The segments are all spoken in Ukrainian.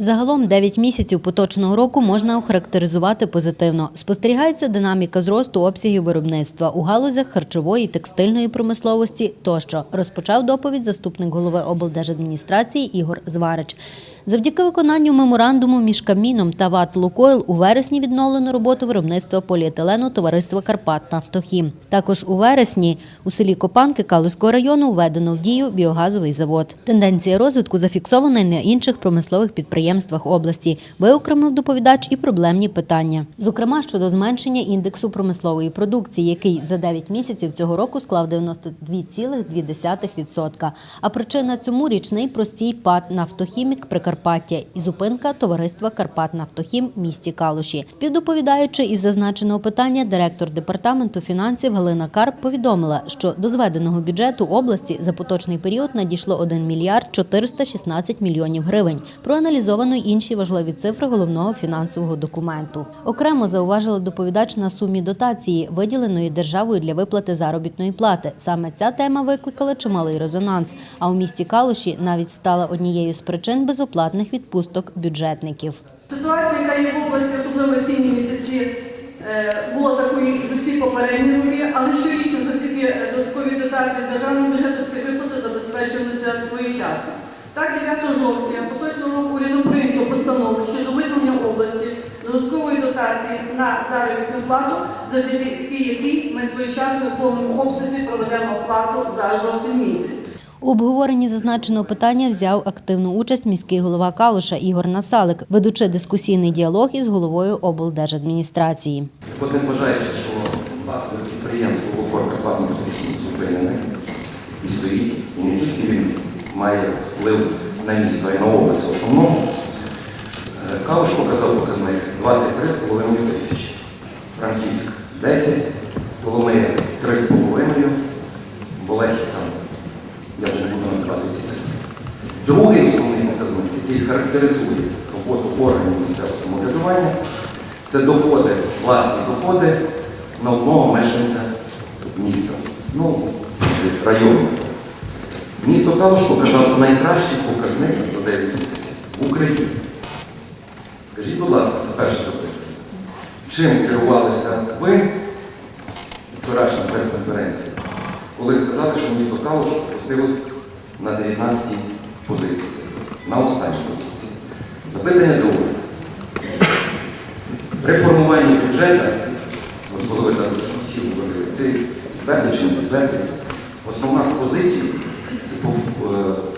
Загалом 9 місяців поточного року можна охарактеризувати позитивно. Спостерігається динаміка зросту обсягів виробництва у галузях харчової, текстильної промисловості тощо. Розпочав доповідь заступник голови облдержадміністрації Ігор Зварич. Завдяки виконанню меморандуму між Каміном та ВАТ «Лукойл» у вересні відновлено роботу виробництва поліетилену товариства «Карпат Нафтохім». Також у вересні у селі Копанки Калузького району введено в дію біогазовий завод. Тенденція розвитку зафіксована й на інших промислових підприємствах області. Виокремив доповідач і проблемні питання. Зокрема, щодо зменшення індексу промислової продукції, який за 9 місяців цього року склав 92,2%. А причина цьому річний простій ПАД «Нафтохімік» Прикарпаття і зупинка товариства «Карпат Нафтохім» в місті Калуші. Співдоповідаючи із зазначеного питання, директор департаменту фінансів Галина Карп повідомила, що до зведеного бюджету області за поточний період надійшло 1 мільярд 416 мільйонів гривень. Проаналізовано й інші важливі цифри головного фінансового документу. Окремо зауважила доповідач на сумі дотації, виділеної державою для виплати заробітної плати. Саме ця тема викликала чималий резонанс. А у місті Калуші навіть стала однією з причин безоплатних відпусток бюджетників. Ситуація, яка є в області, особливо в осінні місяці, е, була такою і усі попередні роки, але щорічно завдяки е, додатковій дотації державного бюджету ці виплати забезпечувалися своєчасно. Так, 9 жовтня поточного року урядом прийнято постанову щодо виділення області додаткової дотації на заробітну плату, завдяки якій ми своєчасно в повному обсязі проведемо оплату за жовтень місяць. У обговоренні зазначеного питання взяв активну участь міський голова Калуша Ігор Насалик, ведучи дискусійний діалог із головою облдержадміністрації. От незважаючи, що власне підприємство «Лукор Карпатного зупинене і стоїть, і не тільки він має вплив на місто, а й на область в основному, е, Калуш показав показник 23,5 тисячі, Франківськ 10, Коломия 3,5, Болехів там, я вже не буду називати ці цифри. Другий основний показник, який характеризує роботу органів місцевого самоврядування, це доходи, власні доходи на одного мешканця міста, ну, району. Місто Калуш показало найкращий показник за 9 місяців в Україні. Скажіть, будь ласка, це перше запитання. Чим керувалися ви вчорашній прес-конференції, коли сказали, що місто Калуш опустилось на 19 позиції, на останній позиції. Запитання друге. При формуванні бюджету, от коли ви зараз всі говорили, цей підтвердить чи не основна з позицій це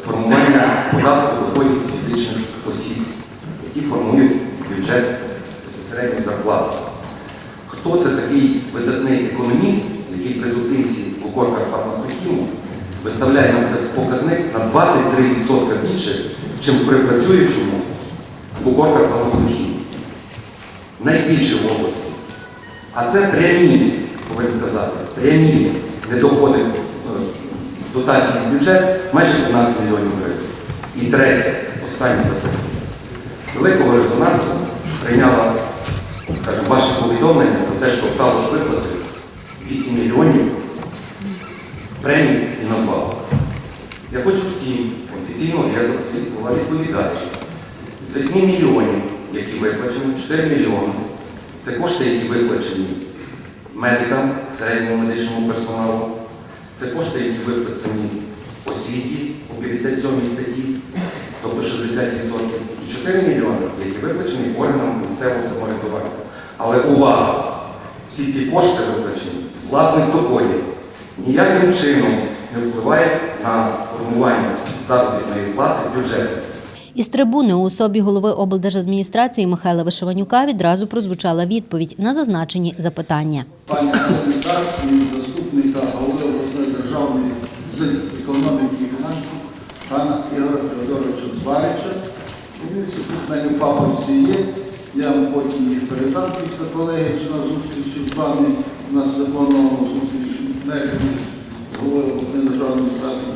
формування податку доходів фізичних осіб, які формують бюджет безпосередньо зарплату. Хто це такий видатний економіст, який при зупинці Лукор Карпатного Пехіму виставляє нам показник на 23% більше, чим при працюючому Лукор Карпатного Пехіму? Найбільше в області. А це прямі, повинен сказати, прямі недоходи дотації в бюджет майже 12 мільйонів гривень. І третє, останнє запитання. Великого резонансу прийняла ваше повідомлення про те, що Калуш виплатив 8 мільйонів премій і надбавок. Я хочу всім офіційно, я за свої слова відповідаю. З 8 мільйонів, які виплачені, 4 мільйони. Це кошти, які виплачені медикам, середньому медичному персоналу. Це кошти, які виплачені освіті у 57 статті, тобто 60%. І 4 мільйони, які виплачені органам місцевого самоврядування. Але увага! Всі ці кошти виплачені з власних доходів. Ніяким чином не впливає на формування заробітної плати бюджету. Із трибуни у особі голови облдержадміністрації Михайла Вишиванюка відразу прозвучала відповідь на зазначені запитання. пані секретар і заступника голови обласної державної з економіки і фінансів пана Ігоря Федоровича Зварича. Він тут в мене в папочці є. Я вам потім їх передам після колеги, що на зустрічі з вами у нас заплановано зустріч головою обласної державної адміністрації.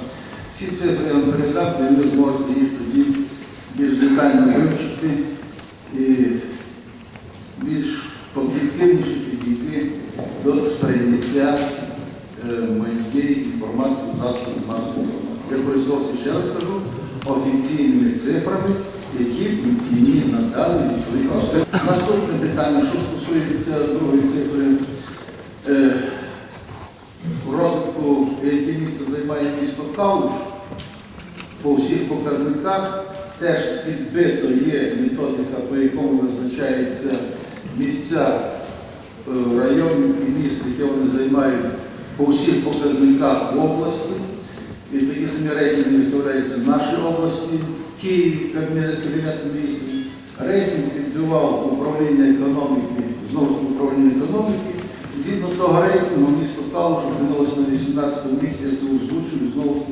Всі цифри я вам передам, і ви зможете їх тоді більш детально вивчити і більш об'єктивніше підійти до сприйняття е, моєї інформації засобів масової інформації. Я користувався, ще раз кажу, офіційними цифрами, які, Ні, надали відповідь. Наступне питання, що стосується другої цифри. Е, розвитку, яке місце займає місто Калуш, по всіх показниках теж підбито є методика, по якому визначаються місця е, районів і міст, які вони займають по всіх показниках в області. І такі самі рейтинги виставляються в нашій області, Київ, міністрів. Рейтинг підбивав управління економіки, знову управління економіки. Згідно того рейтингу, місто Калуш опинилося на 18 місці, я це озвучую, знову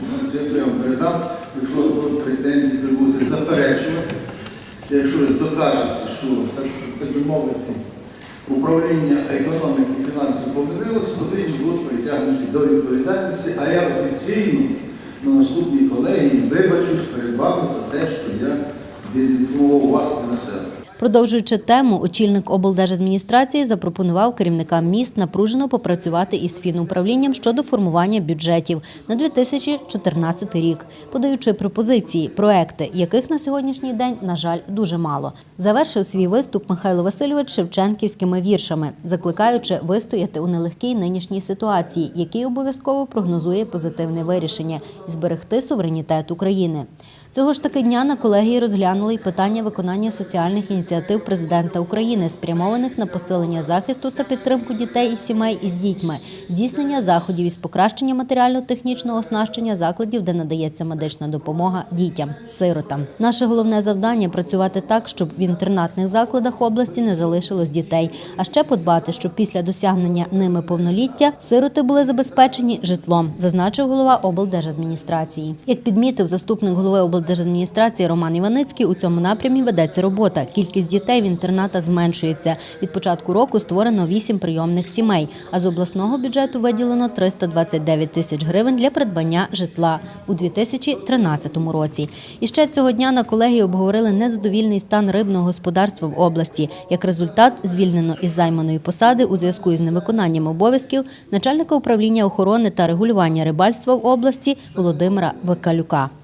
я вам передам, якщо будуть претензії, ви будете заперечувати. Якщо докажете, що, так, так мовити, управління економіки і фінансів помилилось, то ви будуть притягнуті до відповідальності, а я офіційно на наступній колегії вибачусь перед вами за те, що я дезінформував вас і населення. Продовжуючи тему, очільник облдержадміністрації запропонував керівникам міст напружено попрацювати із фінуправлінням щодо формування бюджетів на 2014 рік, подаючи пропозиції, проекти, яких на сьогоднішній день, на жаль, дуже мало. Завершив свій виступ Михайло Васильович шевченківськими віршами, закликаючи вистояти у нелегкій нинішній ситуації, який обов'язково прогнозує позитивне вирішення і зберегти суверенітет України. Цього ж таки дня на колегії розглянули й питання виконання соціальних ініціатив президента України, спрямованих на посилення захисту та підтримку дітей і сімей із дітьми, здійснення заходів із покращення матеріально-технічного оснащення закладів, де надається медична допомога дітям, сиротам. Наше головне завдання працювати так, щоб в інтернатних закладах області не залишилось дітей, а ще подбати, щоб після досягнення ними повноліття сироти були забезпечені житлом, зазначив голова облдержадміністрації. Як підмітив заступник голови облдержадміністрації Роман Іваницький, у цьому напрямі ведеться робота. Кількість дітей в інтернатах зменшується. Від початку року створено вісім прийомних сімей, а з обласного бюджету виділено 329 тисяч гривень для придбання житла у 2013 році. І ще цього дня на колегії обговорили незадовільний стан рибного господарства в області. Як результат, звільнено із займаної посади у зв'язку із невиконанням обов'язків начальника управління охорони та регулювання рибальства в області Володимира Викалюка.